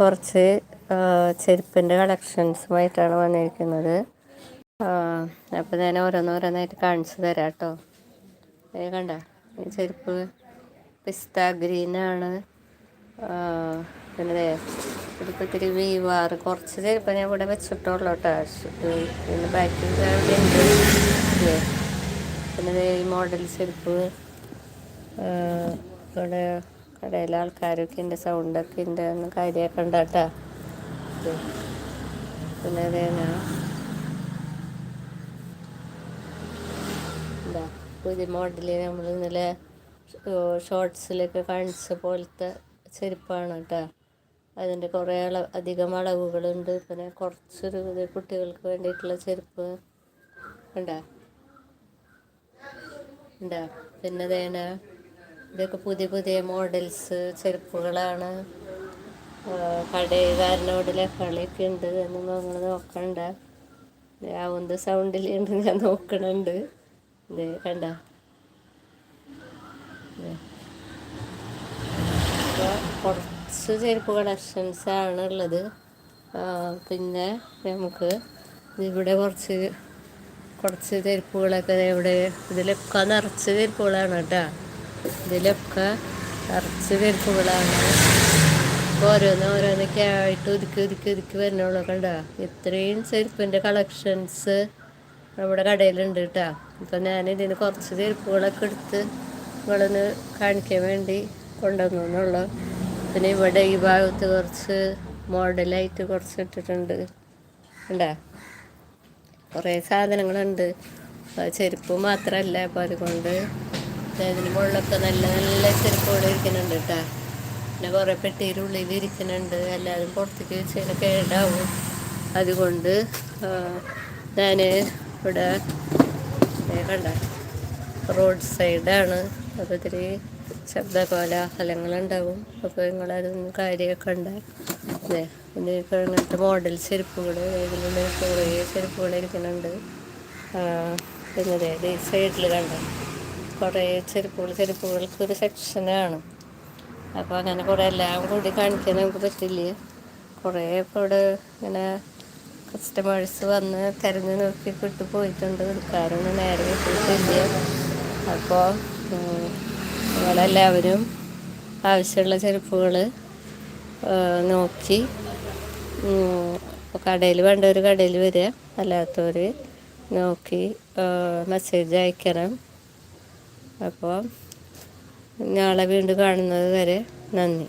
കുറച്ച് ചെരുപ്പിന്റെ കളക്ഷൻസുമായിട്ടാണ് വന്നിരിക്കുന്നത്. അപ്പോൾ ഞാൻ ഓരോന്നോരോന്നായിട്ട് കാണിച്ചു തരാം കേട്ടോ ഏ കണ്ട? ഈ ചെരുപ്പ് പിസ്ത ഗ്രീനാണ്. പിന്നെ ഇതിപ്പോൾ ഇത്തിരി വീവാറ് കുറച്ച് ചെരുപ്പ് ഞാൻ ഇവിടെ വെച്ചിട്ടുള്ളൂ കേട്ടോ. പിന്നെ ബാക്കിങ് പിന്നെ ഈ മോഡൽ ചെരുപ്പ് ഇവിടെ കടയിലെ ആൾക്കാരൊക്കെ ഉണ്ട് സൗണ്ടൊക്കെ ഉണ്ട് ഒന്ന് കാര്യമൊക്കെ ഉണ്ടാട്ടാ പിന്നെ അതേ എന്താ പുതിയ മോഡൽ നമ്മൾ ഇന്നലെ ഷോർട്സിലൊക്കെ കാണിച്ച പോലത്തെ ചെരുപ്പാണ് കേട്ടോ. അതിന്റെ കുറേ അള അധികം അളവുകളുണ്ട്. പിന്നെ കുറച്ചൊരു കുട്ടികൾക്ക് വേണ്ടിയിട്ടുള്ള ചെരുപ്പ് ഉണ്ടോ? ഉണ്ടോ? പിന്നെ തേന ഇതൊക്കെ പുതിയ പുതിയ മോഡൽസ് ചെരുപ്പുകളാണ്. കടയുകാരനോട് ലഹളിയൊക്കെ ഉണ്ട് എന്ന് നമ്മൾ നോക്കണ്ട. ആവുന്ന സൗണ്ടിലുണ്ട് ഞാൻ നോക്കണുണ്ട്. ഇത് കണ്ട? കുറച്ച് ചെരുപ്പ് കളക്ഷൻസ് ആണ് ഉള്ളത്. പിന്നെ നമുക്ക് ഇവിടെ കുറച്ച് കുറച്ച് ചെരുപ്പുകളൊക്കെ ഇവിടെ ഇതിലൊക്കെ നിറച്ച് ചെരുപ്പുകളാണ് കേട്ടോ. ഇതിലൊക്കെ നിറച്ച് ചെരുപ്പുകളാണ് ഓരോന്ന് ഓരോന്നൊക്കെ ആയിട്ട് ഒതുക്കി ഒതുക്കി ഒതുക്കി വരണുള്ളൂ കണ്ടോ? ഇത്രയും ചെരുപ്പിന്റെ കളക്ഷൻസ് നമ്മുടെ കടയിലുണ്ട് കേട്ടോ. ഇപ്പം ഞാൻ ഇതിന് കുറച്ച് ചെരുപ്പുകളൊക്കെ എടുത്ത് നിങ്ങളൊന്ന് കാണിക്കാൻ വേണ്ടി കൊണ്ടുവന്നുള്ളൂ പിന്നെ ഇവിടെ ഈ ഭാഗത്ത് കുറച്ച് മോഡലായിട്ട് കുറച്ച് ഇട്ടിട്ടുണ്ട്. കണ്ടോ? കുറേ സാധനങ്ങളുണ്ട്. ചെരുപ്പ് മാത്രമല്ല അപ്പോൾ അതുകൊണ്ട് അതിന് മുകളിലൊക്കെ നല്ല നല്ല ചെരുപ്പുകൾ ഇരിക്കുന്നുണ്ട് കേട്ടോ. പിന്നെ കുറേ പെട്ടിയുടെ ഉള്ളിൽ ഇരിക്കുന്നുണ്ട്. എല്ലാവരും പുറത്തേക്ക് വെച്ച് കേടാവും. അതുകൊണ്ട് ഞാൻ ഇവിടെ കണ്ട? റോഡ് സൈഡാണ്. അപ്പോൾ ഇത്തിരി ശബ്ദ കോലാഹലങ്ങളുണ്ടാവും അപ്പോൾ നിങ്ങളതൊന്നും കാര്യമൊക്കെ ഉണ്ട്. അതെ പിന്നെ ഇങ്ങനത്തെ മോഡൽ ചെരുപ്പുകൾ ഇതിലുള്ള കുറേ ചെരുപ്പുകൾ ഇരിക്കുന്നുണ്ട്. പിന്നെ അതെ സൈഡിൽ കണ്ട? കുറേ ചെരുപ്പുകൾ ചെരുപ്പുകൾക്ക് ഒരു സെക്ഷനാണ് അപ്പോൾ അങ്ങനെ കുറേ എല്ലാം കൂടി കാണിക്കാൻ നമുക്ക് പറ്റില്ല? കുറേ ഇപ്പോൾ ഇവിടെ ഇങ്ങനെ കസ്റ്റമേഴ്സ് വന്ന് തിരഞ്ഞു നോക്കി കിട്ടു പോയിട്ടുണ്ട്. എടുക്കാറൊന്നും നേരെ കിട്ടിയിട്ടില്ല. അപ്പോൾ നിങ്ങളെല്ലാവരും ആവശ്യമുള്ള ചെരുപ്പുകൾ നോക്കി. കടയിൽ വേണ്ടവർ കടയിൽ വരിക. അല്ലാത്തവർ നോക്കി മെസ്സേജ് അയക്കണം. അപ്പോൾ നാളെ വീണ്ടും കാണുന്നത് വരെ നന്ദി.